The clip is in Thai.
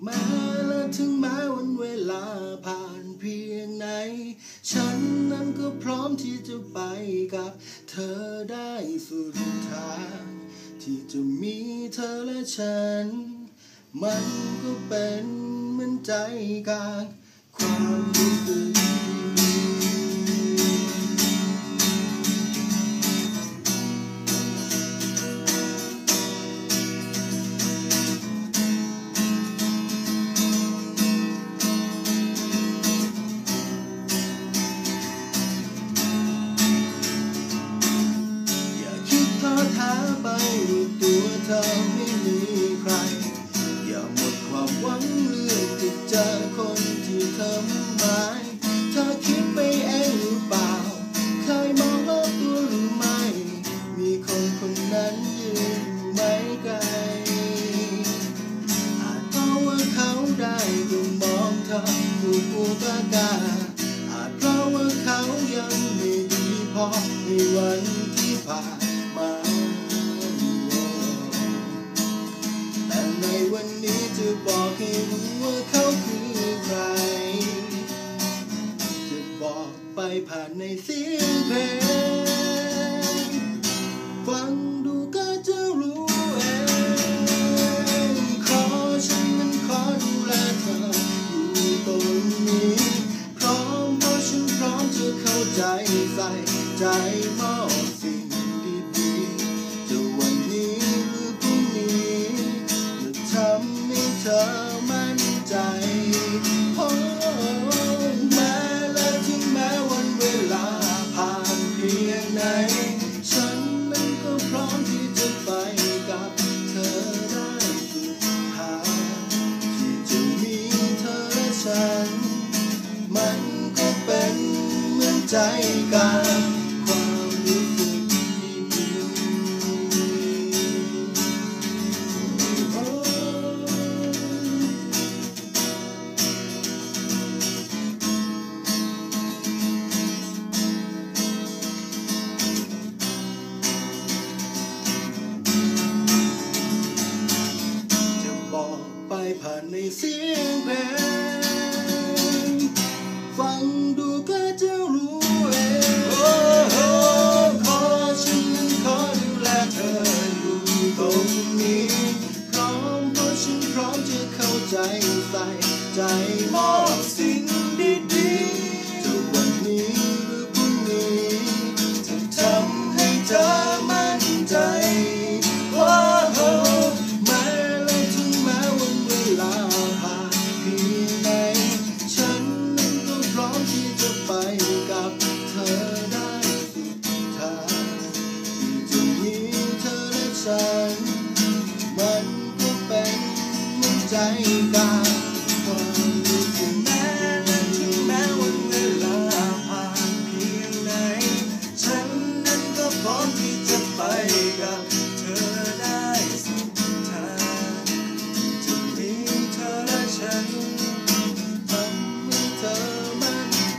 แม้และถึงแม้วันเวลาผ่านเพียงไหน ฉันนั้นก็พร้อมที่จะไปกับ เธอได้สุดทาง ที่จะมีเธอและฉัน มันก็เป็นเหมือนใจกลางความรู้สึก หวังเรื่องจะเจอคนที่เธอมุ่งหมาเธอคิดไปเองหรือเปล่า เคยมองรอบตัวหรือไม่ มีคนคนนั้นยืนอยู่ไม่ไกล อาจเพราะว่าเขาได้ดูมองเธอถูกอุตกาอาจเพราะว่าเขายังไม่ดีพอในวันที่ผ่านมา ในวันนี้จะบอกให้ มันก็เป็นเหมือนใจกล มอบสิ่งดีๆจะวันนี้หรือพรุ่งนี้จะทำให้เธอมั่นใจว่าโอ้แม้และถึงแม้วันเวลาผ่านเพียงไหนฉันนั้นก็พร้อมที่จะไปกับเธอได้สุดทางที่จะมีเธอและฉัน มันก็เป็นเหมือนใจกลาง